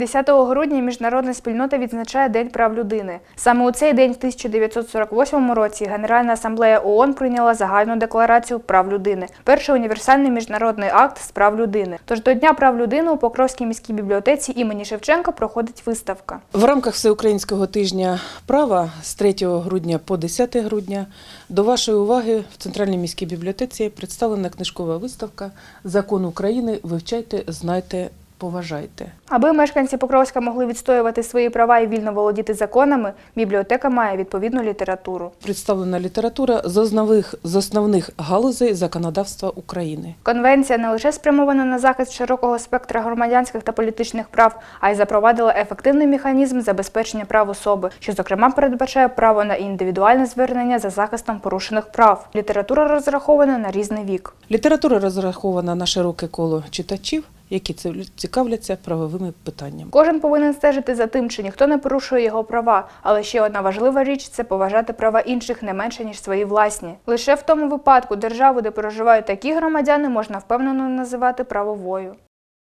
10 грудня міжнародна спільнота відзначає День прав людини. Саме у цей день в 1948 році Генеральна асамблея ООН прийняла загальну декларацію прав людини, перший універсальний міжнародний акт з прав людини. Тож до Дня прав людини у Покровській міській бібліотеці імені Шевченка проходить виставка. В рамках Всеукраїнського тижня права з 3 грудня по 10 грудня до вашої уваги в Центральній міській бібліотеці представлена книжкова виставка Закон України Вивчайте, знайте, поважайте. Аби мешканці Покровська могли відстоювати свої права і вільно володіти законами, бібліотека має відповідну літературу. Представлена література з основних, з основних галузей законодавства України. Конвенція не лише спрямована на захист широкого спектра громадянських та політичних прав, а й запровадила ефективний механізм забезпечення прав особи, що зокрема передбачає право на індивідуальне звернення за захистом порушених прав. Література розрахована на різний вік. Література розрахована на широке коло читачів, які цікавляться правовими питаннями. Кожен повинен стежити за тим, чи ніхто не порушує його права. Але ще одна важлива річ це поважати права інших не менше ніж свої власні. Лише в тому випадку державу, де проживають такі громадяни, можна впевнено називати правовою.